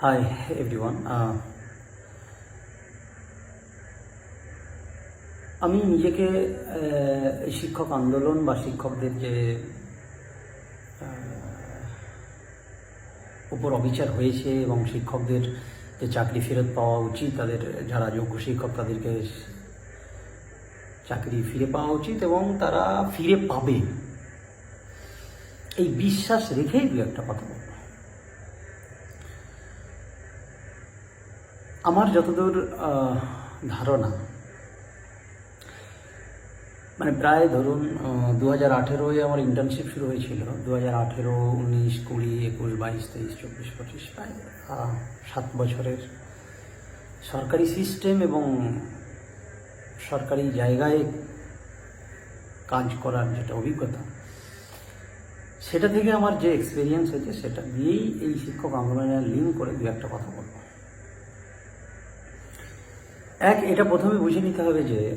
Hi everyone আমি নিজেকে শিক্ষক আন্দোলন বা শিক্ষকদের যে উপর অবিচার হয়েছে এবং শিক্ষকদের যে চাকরি ফেরত পাওয়া উচিত, তাদের যারা যোগ্য শিক্ষক, তাদেরকে চাকরি ফিরে পাওয়া উচিত এবং তারা ফিরে পাবে। এই বিশ্বাস রেখেই দু একটা কথা বলব আমার যতদূর ধারণা মানে প্রায় ধরুন দু হাজার আঠেরোয় আমার ইন্টার্নশিপ শুরু হয়েছিল। দু হাজার আঠেরো, উনিশ, কুড়ি, একুশ, বাইশ, তেইশ, চব্বিশ, পঁচিশ, প্রায় সাত বছরের সরকারি সিস্টেম এবং সরকারি জায়গায় কাজ করার যেটা অভিজ্ঞতা, সেটা থেকে আমার যে এক্সপিরিয়েন্স হয়েছে, সেটা দিয়েই এই শিক্ষক আন্দোলনের লিঙ্ক করে দু একটা কথা বলব। এক, এটা প্রথমে বুঝে নিতে হবে যে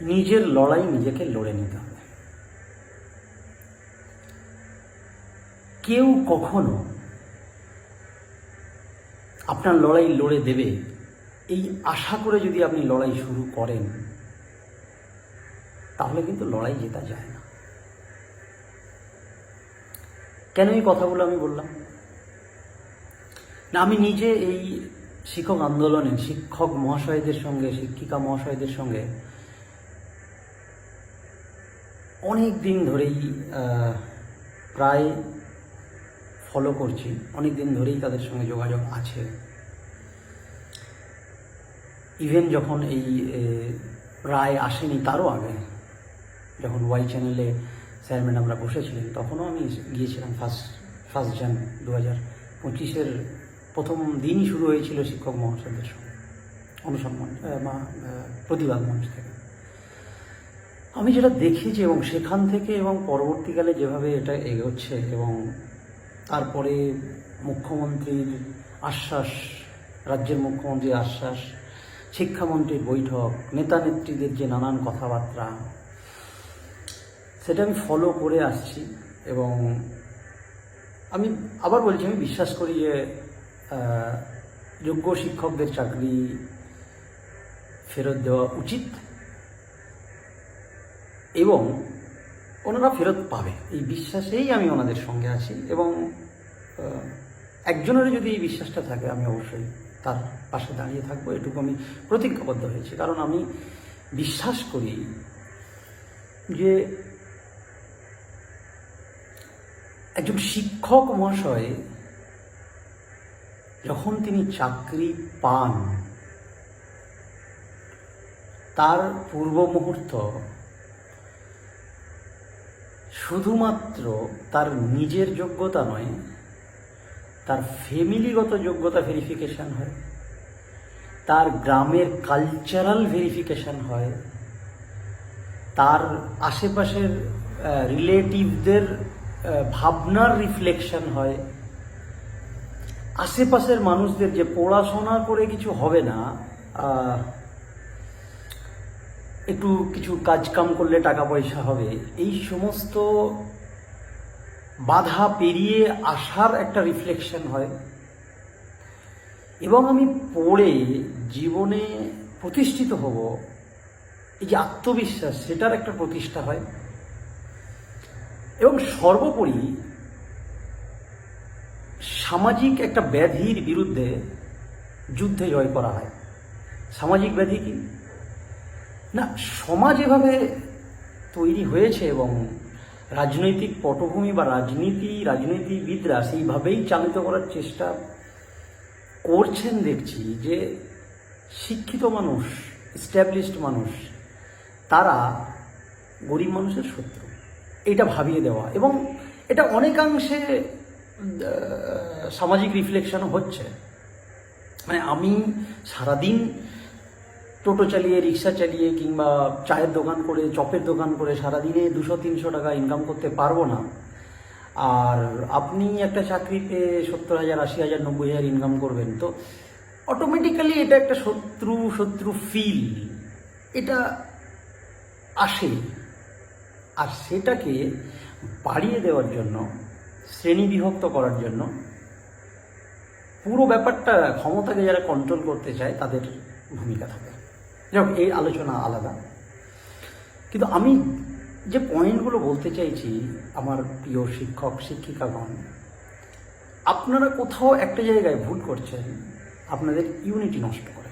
নিজের লড়াই নিজেকে লড়ে নিতে হবে। কেউ কখনো আপনার লড়াই লড়ে দেবে, এই আশা করে যদি আপনি লড়াই শুরু করেন, তাহলে কিন্তু লড়াই জেতা যায় না। কেন এই কথাগুলো আমি বললাম? না, আমি নিজে এই শিক্ষক আন্দোলনে শিক্ষক মহাশয়দের সঙ্গে, শিক্ষিকা মহাশয়দের সঙ্গে অনেক দিন ধরেই প্রায় ফলো করছি। অনেক দিন ধরেই তাদের সঙ্গে যোগাযোগ আছে। ইভেন যখন এই রায় আসেনি তারও আগে, যখন ওয়াই চ্যানেলে স্যার ম্যাডামরা বসেছিলেন, তখনও আমি গিয়েছিলাম ফার্স্ট ফার্স্ট জান দু হাজার পঁচিশের প্রথম দিনই শুরু হয়েছিল শিক্ষক মহাশয়দের সঙ্গে অনুসন্ধান আহ, প্রতিবাদ মঞ্চ থেকে। আমি যেটা দেখেছি এবং সেখান থেকে এবং পরবর্তীকালে যেভাবে এটা এগোচ্ছে এবং তারপরে মুখ্যমন্ত্রীর আশ্বাস রাজ্যের মুখ্যমন্ত্রীর আশ্বাস শিক্ষামন্ত্রীর বৈঠক নেতা নেত্রীদের যে নানান কথাবার্তা সেটা আমি ফলো করে আসছি এবং আমি আবার বলছি আমি বিশ্বাস করি যে যোগ্য শিক্ষকদের চাকরি ফেরত দেওয়া উচিত এবং ওনারা ফেরত পাবে এই বিশ্বাসেই আমি ওনাদের সঙ্গে আছি এবং একজনের যদি এই বিশ্বাসটা থাকে, আমি অবশ্যই তার পাশে দাঁড়িয়ে থাকব। এটুকু আমি প্রতিজ্ঞাবদ্ধ হয়েছি। কারণ আমি বিশ্বাস করি যে একজন শিক্ষক মহাশয় যখন তিনি চাকরি পান, তার পূর্ব মুহূর্ত শুধুমাত্র তার নিজের যোগ্যতা নয়, তার ফ্যামিলিগত যোগ্যতা ভেরিফিকেশন হয়, তার গ্রামের কালচারাল ভেরিফিকেশন হয়, তার আশেপাশের রিলেটিভদের ভাবনার রিফ্লেকশন হয় আশেপাশের মানুষদের যে পড়াশোনা করে কিছু হবে না একটু কিছু কাজকাম করলে টাকা পয়সা হবে, এই সমস্ত বাধা পেরিয়ে আসার একটা রিফ্লেকশন হয়। এবং আমি পড়ে জীবনে প্রতিষ্ঠিত হব, এই যে আত্মবিশ্বাস, সেটার একটা প্রতিষ্ঠা হয়। এবং সর্বোপরি সামাজিক একটা ব্যাধির বিরুদ্ধে যুদ্ধে জয় করা হয়। সামাজিক ব্যাধি কি? না, সমাজ এভাবে তৈরি হয়েছে এবং রাজনৈতিক পটভূমি বা রাজনীতি, রাজনীতিবিদরা সেইভাবেই চালিত করার চেষ্টা করছেন দেখছি যে শিক্ষিত মানুষ স্ট্যাবলিশড মানুষ, তারা গরিব মানুষের শত্রু। এটা ভাবিয়ে দেওয়া এবং এটা অনেকাংশে সামাজিক রিফ্লেকশনও হচ্ছে। মানে আমি সারাদিন টোটো চালিয়ে, রিক্সা চালিয়ে কিংবা চায়ের দোকান করে, চপের দোকান করে সারাদিনে দুশো, তিনশো টাকা ইনকাম করতে পারব না। আর আপনি একটা চাকরি পেয়ে সত্তর হাজার, আশি হাজার, নব্বই হাজার ইনকাম করবেন, তো অটোমেটিক্যালি এটা একটা শত্রু শত্রু ফিল এটা আসে। আর সেটাকে বাড়িয়ে দেওয়ার জন্য শ্রেণি বিভক্ত করার জন্য পুরো ব্যাপারটা ক্ষমতাকে যারা কন্ট্রোল করতে চায় তাদের ভূমিকা থাকে। যাই এই আলোচনা আলাদা। কিন্তু আমি যে পয়েন্টগুলো বলতে চাইছি, আমার প্রিয় শিক্ষক, শিক্ষিকাগণ, আপনারা কোথাও একটা জায়গায় ভুল করছেন, আপনাদের ইউনিটি নষ্ট করে।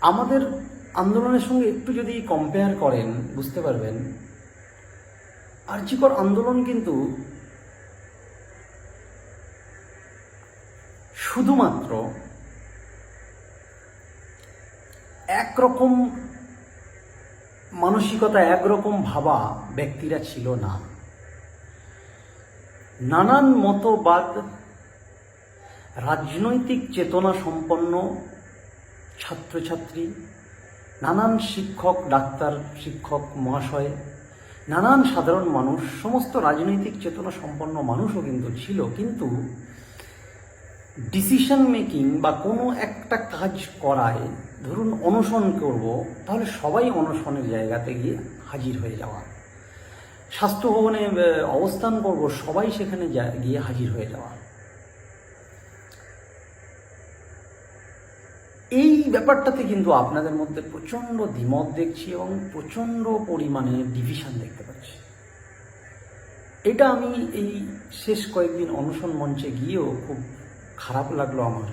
আমাদের আন্দোলনের সঙ্গে একটু যদি কম্পেয়ার করেন, বুঝতে পারবেন আর্যিকর আন্দোলন কিন্তু শুধুমাত্র একরকম মানসিকতা, একরকম ভাবা ব্যক্তিরা ছিল না। নানান মতবাদ, রাজনৈতিক চেতনা সম্পন্ন ছাত্রছাত্রী, নানান শিক্ষক, ডাক্তার, শিক্ষক, মহাশয় নানান সাধারণ মানুষ, সমস্ত রাজনৈতিক চেতনা সম্পন্ন মানুষও কিন্তু ছিল, কিন্তু ডিসিশন মেকিং বা কোনো একটা কাজ করায়, ধরুন অনশন করব, তাহলে সবাই অনশনের জায়গাতে গিয়ে হাজির হয়ে যাওয়া। স্বাস্থ্য ভবনে অবস্থান করব, সবাই সেখানে গিয়ে হাজির হয়ে যাওয়া। এই ব্যাপারটাতে কিন্তু আপনাদের মধ্যে প্রচণ্ড দ্বিমত দেখছি এবং প্রচণ্ড পরিমাণে ডিভিশন দেখতে পাচ্ছি। এটা আমি এই শেষ কয়েকদিন অনশন মঞ্চে গিয়েও খুব খারাপ লাগল আমার,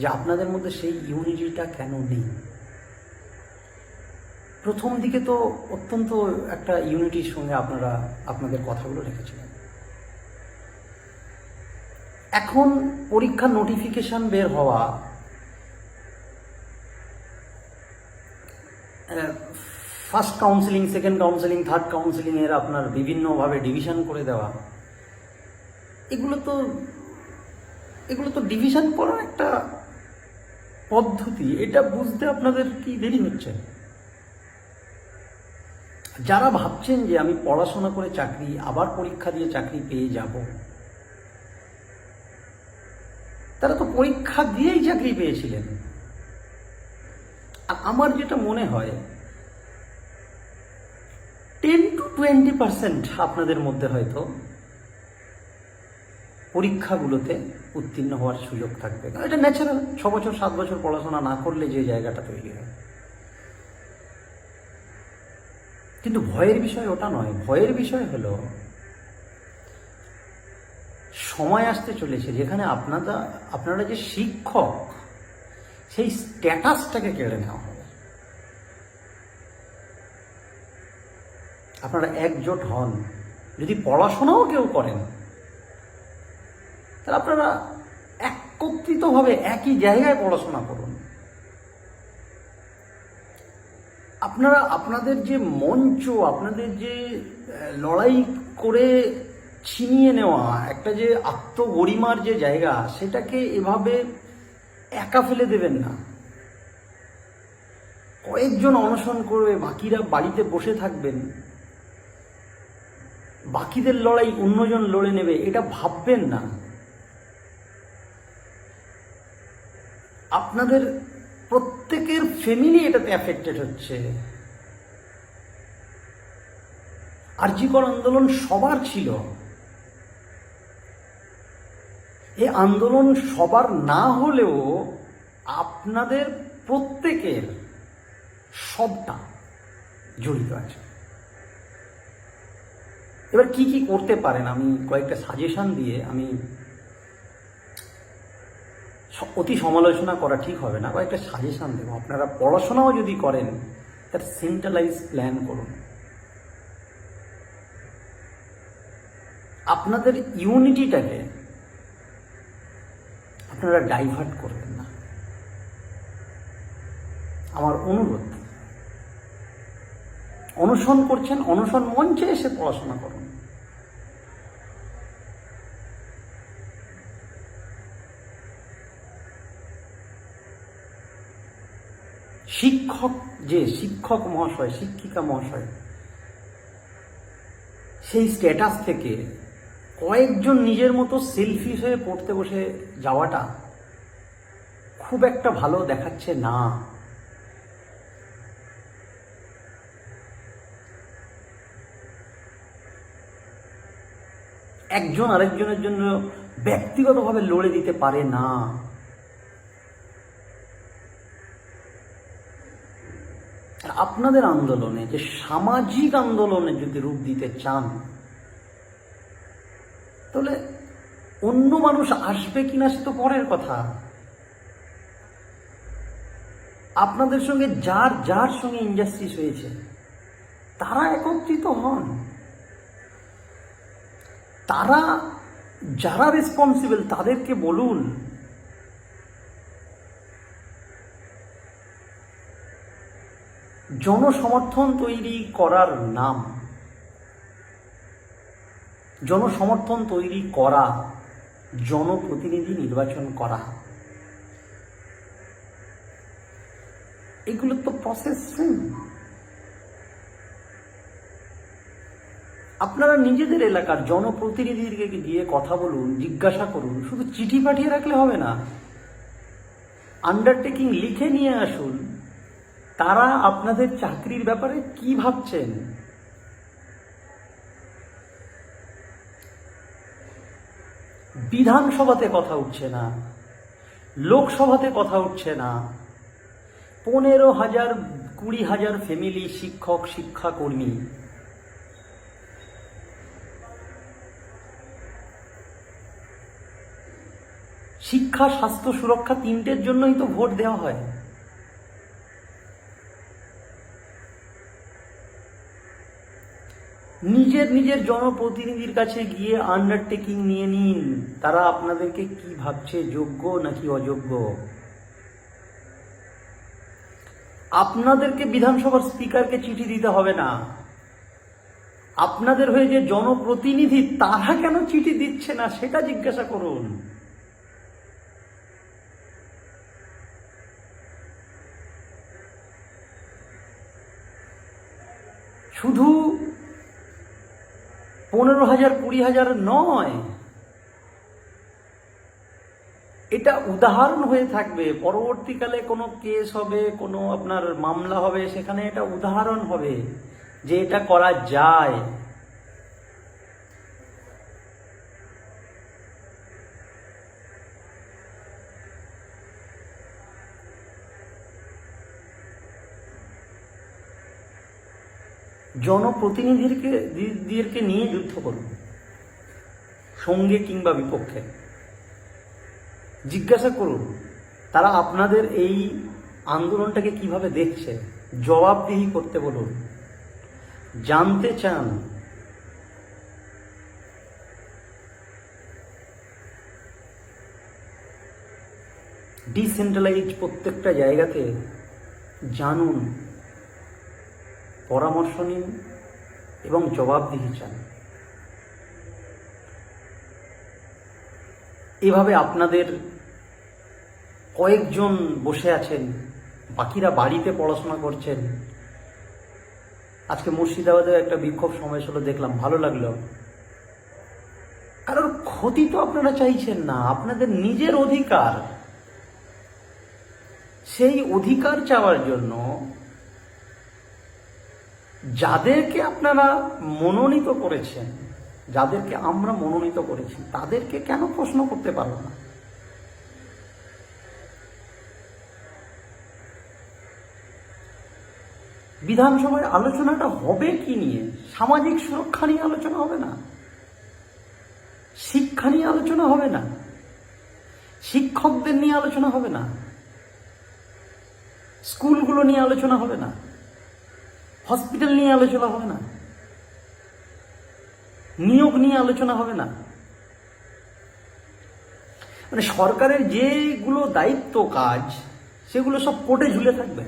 যে আপনাদের মধ্যে সেই ইউনিটিটা কেন নেই? প্রথম দিকে তো অত্যন্ত একটা ইউনিটির সঙ্গে আপনারা আপনাদের কথাগুলো রেখেছিলেন। এখন পরীক্ষার নোটিফিকেশন বের হওয়া first counselling second counselling third counselling এর আপনার বিভিন্নভাবে ডিভিশন করে দেওয়া। এগুলো তো এগুলো তো ডিভিশন করার একটা পদ্ধতি। এটা বুঝতে আপনাদের কি দেরি হচ্ছে? যারা ভাবছেন যে আমি পড়াশোনা করে চাকরি, আবার পরীক্ষা দিয়ে চাকরি পেয়ে যাব, তারা তো পরীক্ষা দিয়েই চাকরি পেয়েছিলেন। আমার যেটা মনে হয় টেন টু টোয়েন্টি পার্সেন্ট আপনাদের মধ্যে হয়তো পরীক্ষাগুলোতে উত্তীর্ণ হওয়ার সুযোগ থাকবে। কারণ এটা ন্যাচারাল ছ বছর, সাত বছর পড়াশোনা না করলে যে জায়গাটা তৈরি হয়। কিন্তু ভয়ের বিষয় ওটা নয়। ভয়ের বিষয় হলো, সময় আসতে চলেছে। যেখানে আপনারা আপনারা যে শিক্ষক সেই স্ট্যাটাসটাকে কেড়ে নেওয়া হবে। আপনারা একজোট হন। যদি পড়াশোনাও কেউ করেন, তাহলে আপনারা একত্রিতভাবে একই জায়গায় পড়াশোনা করুন। আপনারা, আপনাদের যে মঞ্চ, আপনাদের যে লড়াই করে ছিনিয়ে নেওয়া, একটা যে আত্মগরিমার যে জায়গা, সেটাকে এভাবে একা ফেলে দেবেন না। কয়েকজন অনশন করবে, বাকিরা বাড়িতে বসে থাকবেন। বাকিদের লড়াই অন্যজন লড়ে নেবে, এটা ভাববেন না। আপনাদের প্রত্যেকের ফ্যামিলি এটাতে অ্যাফেক্টেড হচ্ছে। আর্যিকর আন্দোলন সবার ছিল। এই আন্দোলন সবার না হলেও আপনাদের প্রত্যেকের সবটা জড়িত আছে। এবার কি কি করতে পারেন? আমি কয়েকটা সাজেশন দিয়ে আমি অতি সমালোচনা করা ঠিক হবে না। কয়েকটা সাজেশন দেবো। আপনারা পড়াশোনাও যদি করেন, তার সেন্ট্রালাইজ প্ল্যান করুন। আপনাদের ইউনিটিটাকে আপনারা ডাইভার্ট করবেন না। আমার অনুরোধ, অনশন করছেন, অনশন মঞ্চে এসে পড়াশোনা করুন। শিক্ষক যে শিক্ষক মহাশয়, শিক্ষিকা মহাশয়, সেই স্ট্যাটাস থেকে কয়েকজন নিজের মতো সেলফিশ হয়ে পড়তে বসে যাওয়াটা খুব একটা ভালো দেখাচ্ছে না। একজন আরেকজনের জন্য ব্যক্তিগতভাবে লড়ে দিতে পারে না। আপনাদের আন্দোলনে, যে সামাজিক আন্দোলনে যদি রূপ দিতে চান তাহলে অন্য মানুষ আসবে কিনা সে তো পরের কথা। আপনাদের সঙ্গে যার যার সঙ্গে ইনজাস্টিস হয়েছে, তারা একত্রিত হন। তারা যারা রেসপন্সিবল তাদেরকে বলুন। জনসমর্থন তৈরি করার নাম। জনসমর্থন তৈরি করা, জনপ্রতিনিধি নির্বাচন করা। এগুলো তো প্রসেস সেম আপনারা নিজেদের এলাকার জনপ্রতিনিধিকে গিয়ে কথা বলুন, জিজ্ঞাসা করুন, শুধু চিঠি পাঠিয়ে রাখলে হবে না। আন্ডারটেকিং লিখে নিয়ে আসুন। তারা আপনাদের চাকরির ব্যাপারে কি ভাবছেন? বিধানসভাতে কথা উঠছে না, লোকসভাতে কথা উঠছে না। পনেরো হাজার, কুড়ি হাজার ফ্যামিলি শিক্ষক, শিক্ষাকর্মী। শিক্ষা, স্বাস্থ্য সুরক্ষা তিনটের জন্যই তো ভোট দেওয়া হয়। নিজের নিজের জনপ্রতিনিধির কাছে গিয়ে আন্ডারটেকিং নিয়ে নিন। তারা আপনাদেরকে কি ভাবছে, যোগ্য নাকি অযোগ্য? আপনাদেরকে বিধানসভার স্পিকারকে চিঠি দিতে হবে না। আপনাদের হয়ে যে জনপ্রতিনিধি, তারা কেন চিঠি দিচ্ছে না, সেটা জিজ্ঞাসা করুন। শুধু পনেরো হাজার, কুড়ি হাজার নয়। এটা উদাহরণ হয়ে থাকবে। পরবর্তীকালে কোনো কেস হবে, কোনো আপনার মামলা হবে, সেখানে এটা উদাহরণ হবে যে এটা করা যায়। জনপ্রতিনিধিকে দিদিদেরকে নিয়ে যুদ্ধ করুন। সঙ্গে কিংবা বিপক্ষে। জিজ্ঞাসা করুন, তারা আপনাদের এই আন্দোলনটাকে কীভাবে দেখছে? জবাবদিহি করতে বলুন। জানতে চান। ডিসেন্ট্রালাইজ প্রত্যেকটা জায়গাতে জানুন পরামর্শ নিন এবং জবাবদিহি চান। এভাবে আপনাদের কয়েকজন বসে আছেন, বাকিরা বাড়িতে পড়াশোনা করছেন। আজকে মুর্শিদাবাদে একটা বিক্ষোভ সময় হলো, দেখলাম ভালো লাগল। কারোর ক্ষতি তো আপনারা চাইছেন না, আপনাদের নিজের অধিকার। সেই অধিকার চাওয়ার জন্য যাদেরকে আপনারা মনোনীত করেছেন, যাদেরকে আমরা মনোনীত করেছি, তাদেরকে কেন প্রশ্ন করতে পারব না? বিধানসভায় আলোচনাটা হবে কি নিয়ে? সামাজিক সুরক্ষা নিয়ে আলোচনা হবে না? শিক্ষা নিয়ে আলোচনা হবে না? শিক্ষকদের নিয়ে আলোচনা হবে না? স্কুলগুলো নিয়ে আলোচনা হবে না? হসপিটাল নিয়ে আলোচনা হবে না। নিয়োগ নিয়ে আলোচনা হবে না। মানে সরকারের যেগুলো দায়িত্ব কাজ, সেগুলো সব কোর্টে ঝুলে থাকবে।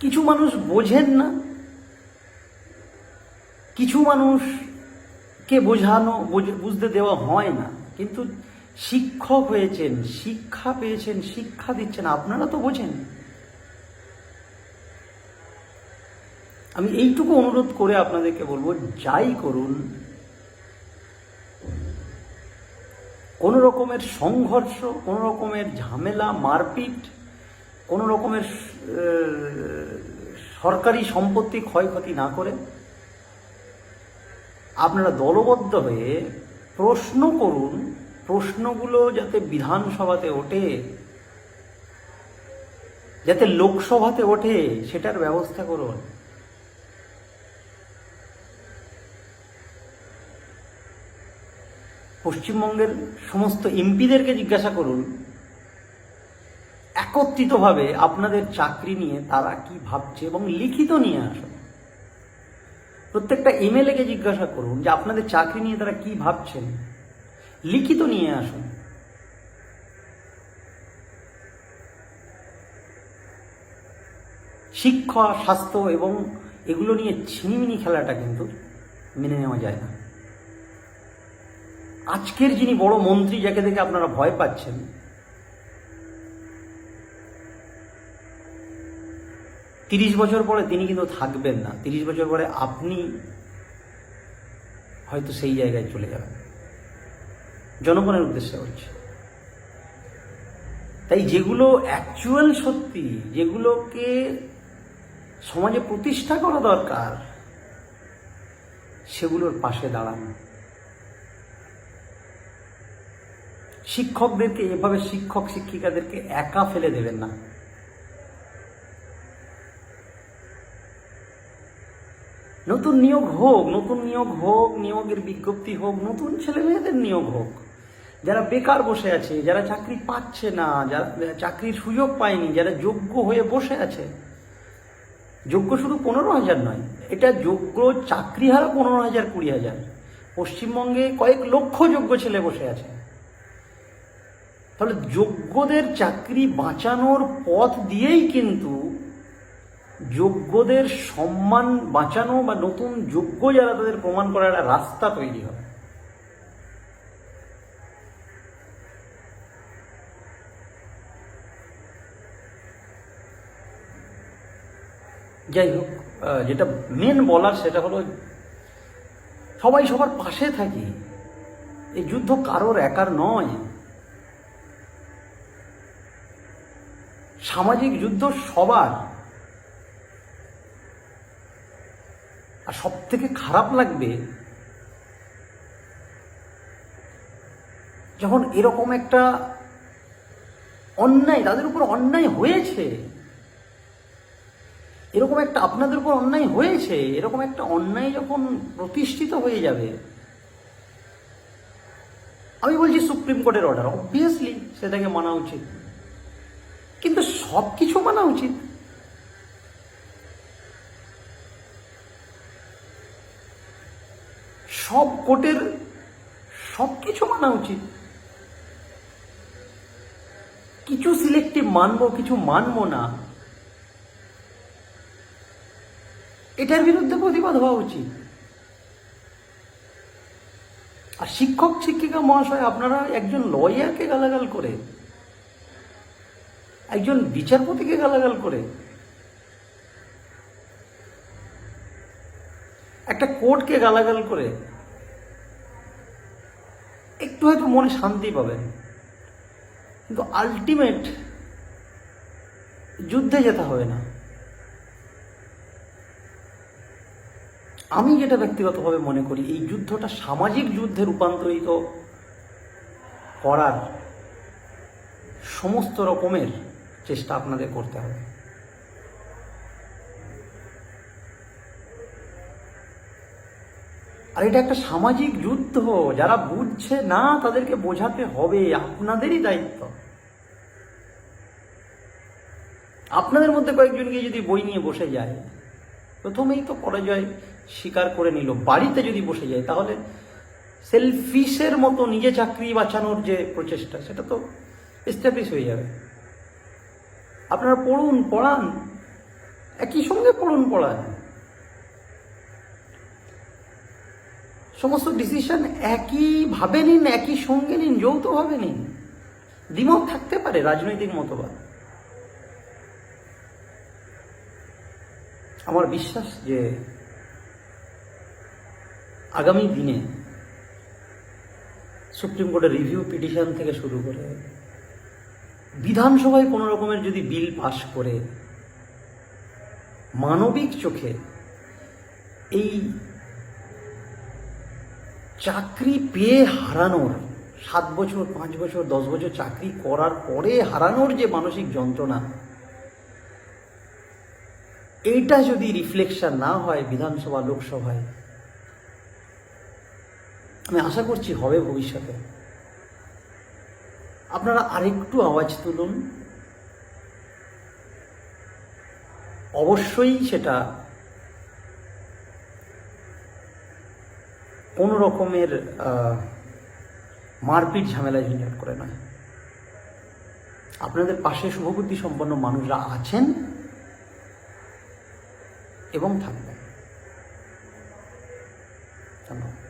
কিছু মানুষ বোঝেন না। কিছু মানুষকে বোঝানো বুঝতে দেওয়া হয় না। কিন্তু শিক্ষক হয়েছেন, শিক্ষা পেয়েছেন, শিক্ষা দিচ্ছেন, আপনারা তো বোঝেন। আমি এইটুকু অনুরোধ করে আপনাদেরকে বলব, যাই করুন, কোনো রকমের সংঘর্ষ, কোনো রকমের ঝামেলা, মারপিট, কোনো রকমের সরকারি সম্পত্তি ক্ষয়ক্ষতি না করে আপনারা দলবদ্ধ হয়ে প্রশ্ন করুন প্রশ্নগুলো যাতে বিধানসভাতে ওঠে, যাতে লোকসভাতে ওঠে, সেটার ব্যবস্থা করুন। পশ্চিমবঙ্গের সমস্ত এমপিদেরকে জিজ্ঞাসা করুন, একত্রিতভাবে আপনাদের চাকরি নিয়ে তারা কি ভাবছে এবং লিখিত নিয়ে আসুন। প্রত্যেকটা এমএলএ কে জিজ্ঞাসা করুন যে আপনাদের চাকরি নিয়ে তারা কি ভাবছেন। লিখিত নিয়ে আসুন। শিক্ষা, স্বাস্থ্য এবং এগুলো নিয়ে ছিনিমিনি খেলাটা কিন্তু মেনে নেওয়া যায় না। আজকের যিনি বড় মন্ত্রী যাকে দেখে আপনারা ভয় পাচ্ছেন, তিরিশ বছর পরে তিনি কিন্তু থাকবেন না। তিরিশ বছর পরে আপনি হয়তো সেই জায়গায় চলে যাবেন। জনগণের উদ্দেশ্যে হচ্ছে। তাই যেগুলো অ্যাকচুয়াল সত্যি, যেগুলোকে সমাজে প্রতিষ্ঠা করা দরকার, সেগুলোর পাশে দাঁড়ানো। শিক্ষকদেরকে, এভাবে শিক্ষক শিক্ষিকাদেরকে একা ফেলে দেবেন না। নতুন নিয়োগ হোক, নতুন নিয়োগ হোক, নিয়োগের বিজ্ঞপ্তি হোক, নতুন ছেলে মেয়েদের নিয়োগ হোক যারা বেকার বসে আছে, যারা চাকরি পাচ্ছে না, যারা, চাকরির সুযোগ পায়নি, যারা যোগ্য হয়ে বসে আছে, যোগ্য শুধু পনেরো হাজার নয়, এটা যোগ্য চাকরি হারা পনেরো হাজার, কুড়ি হাজার। পশ্চিমবঙ্গে কয়েক লক্ষ যোগ্য ছেলে বসে আছে। তাহলে যোগ্যদের চাকরি বাঁচানোর পথ দিয়েই কিন্তু যোগ্যদের সম্মান বাঁচানো বা নতুন যোগ্য যারা তাদের প্রমাণ করার রাস্তা তৈরি হয় যাই হোক যেটা মেন বলার সেটা হলো সবাই সবার পাশে থাকি। এই যুদ্ধ কারোর একার নয়। সামাজিক যুদ্ধ সবার। আর সব থেকে খারাপ লাগবে, যখন এরকম একটা অন্যায়, তাদের উপর অন্যায় হয়েছে এরকম একটা আপনাদের উপর অন্যায় হয়েছে, এরকম একটা অন্যায় যখন প্রতিষ্ঠিত হয়ে যাবে, আমি বলছি সুপ্রিম কোর্টের অর্ডার অবভিয়াসলি সেটাকে মানা উচিত। কিন্তু সব কিছু মানা উচিত। সব কোর্টের সব কিছু মানা উচিত। কিছু সিলেক্টিভ মানবো, কিছু মানবো না। এটার বিরুদ্ধে প্রতিবাদ হওয়া উচিত। আর শিক্ষক, শিক্ষিকা মহাশয়, আপনারা একজন লয়ারকে গালাগাল করে, একজন বিচারপতিকে গালাগাল করে, একটা কোর্টকে গালাগাল করে, একটু হয়তো মনে শান্তি পাবেন। কিন্তু আলটিমেট যুদ্ধে যেতে হবে না। আমি যেটা ব্যক্তিগতভাবে মনে করি, এই যুদ্ধটা সামাজিক যুদ্ধে রূপান্তরিত করার সমস্ত রকমের চেষ্টা আপনাদের করতে হবে। আর এটা একটা সামাজিক যুদ্ধ, যারা বুঝছে না তাদেরকে বোঝাতে হবে, আপনাদেরই দায়িত্ব। আপনাদের মধ্যে কয়েকজনকে যদি বই নিয়ে বসে যায় প্রথমেই তো পরাজয় স্বীকার করে নিল। বাড়িতে যদি বসে যায়, তাহলে সেলফিসের মতো নিজে চাকরি বাঁচানোর যে প্রচেষ্টা, সেটা তো এস্টাবলিশ হয়ে যাবে। আপনারা পড়ুন, পড়ান, একই সঙ্গে পড়ুন, পড়ান। সমস্ত ডিসিশন একইভাবে নিন, একই সঙ্গে নিন, যৌথভাবে নিন। দ্বিমত থাকতে পারে রাজনৈতিক মতবাদ। আমার বিশ্বাস যে আগামী দিনে সুপ্রিম কোর্টের রিভিউ পিটিশন থেকে শুরু করে বিধানসভায় কোনো রকমের যদি বিল পাশ করে মানবিক চোখে এই চাকরি পেয়ে হারানোর সাত বছর, পাঁচ বছর, দশ বছর চাকরি করার পরে হারানোর যে মানসিক যন্ত্রণা এইটা যদি রিফ্লেকশন না হয় বিধানসভা, লোকসভায়, আমি আশা করছি হবে ভবিষ্যতে। আপনারা আরেকটু আওয়াজ তুলুন। অবশ্যই সেটা কোনো রকমের মারপিট, ঝামেলা ঝঞ্ঝাট করে নয়। আপনাদের পাশে শুভবুদ্ধি সম্পন্ন মানুষরা আছেন। এবং থাকবেন ধন্যবাদ।